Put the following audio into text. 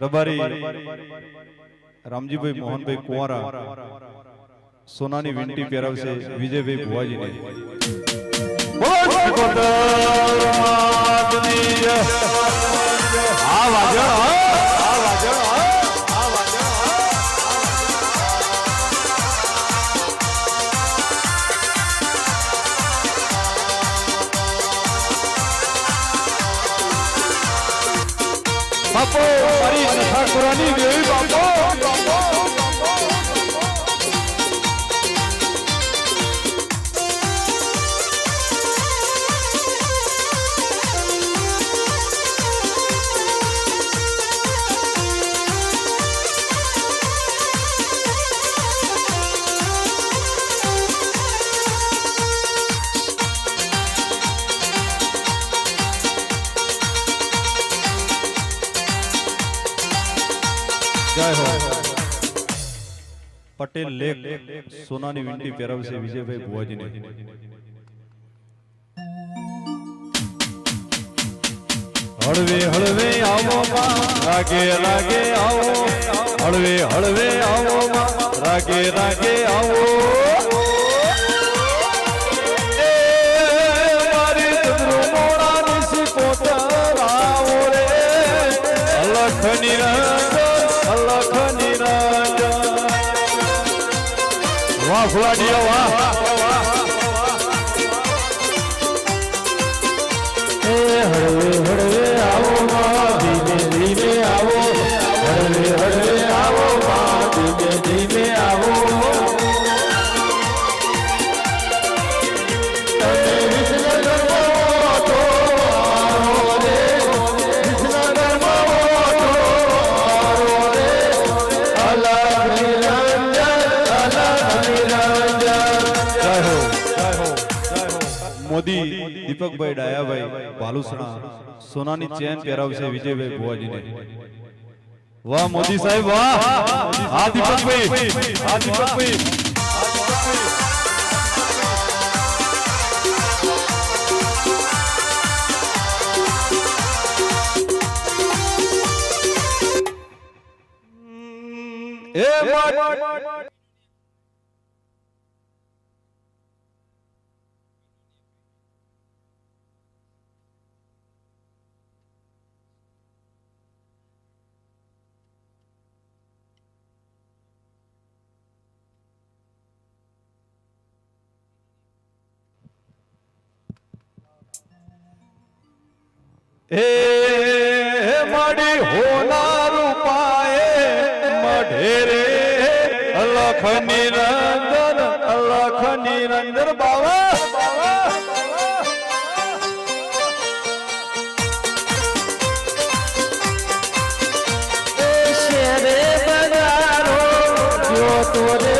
રબારી રામજીભાઈ મોહનભાઈ કુંવારા સોનાની વીંટી પહેરાવશે વિજયભાઈ ભુવાજીને. બાપો મારી ઠાકોરાની દેવી બાપો. જય હો પટેલ લેખ સોનાની વીંટી પહેરાવશે વિજયભાઈ ભુવાજીને હળવે હળવે આવો માં રાગે રાગે આવો હળવે હળવે આવો માં રાગે રાગે આવો એ વાહ ફુલાડીઓ વાહ મોદી દીપકભાઈ ડાયાભાઈ ભાલુસણા સોનાની ચેન પહેરાવશે વિજયભાઈ ભુવાજીને. વાહ મોદી સાહેબ વાહ! હા દીપકભાઈ હા દીપકભાઈ. એ મા- એ મડી હોના રૂપાએ મઢેરે અલખ નિરંજન અલખ નિરંજન બાવા. તોરે